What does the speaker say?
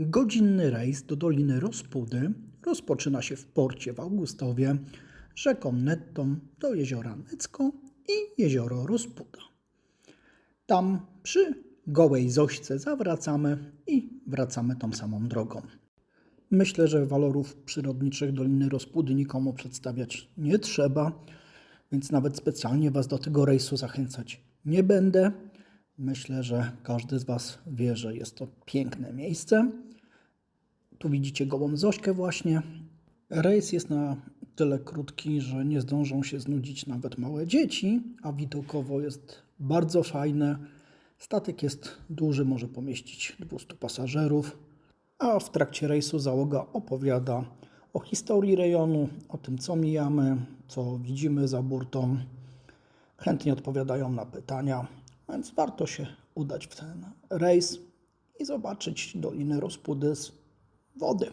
Godzinny rejs do Doliny Rozpudy rozpoczyna się w porcie w Augustowie, rzeką Nettą do jeziora Necko i jezioro Rozpuda. Tam przy Gołej Zośce zawracamy i wracamy tą samą drogą. Myślę, że walorów przyrodniczych Doliny Rozpudy nikomu przedstawiać nie trzeba, więc nawet specjalnie Was do tego rejsu zachęcać nie będę. Myślę, że każdy z Was wie, że jest to piękne miejsce. Tu widzicie gołą Zośkę właśnie. Rejs jest na tyle krótki, że nie zdążą się znudzić nawet małe dzieci, a widokowo jest bardzo fajne. Statek jest duży, może pomieścić 200 pasażerów, a w trakcie rejsu załoga opowiada o historii rejonu, o tym co mijamy, co widzimy za burtą. Chętnie odpowiadają na pytania, więc warto się udać w ten rejs i zobaczyć Dolinę Rozpudy z wody.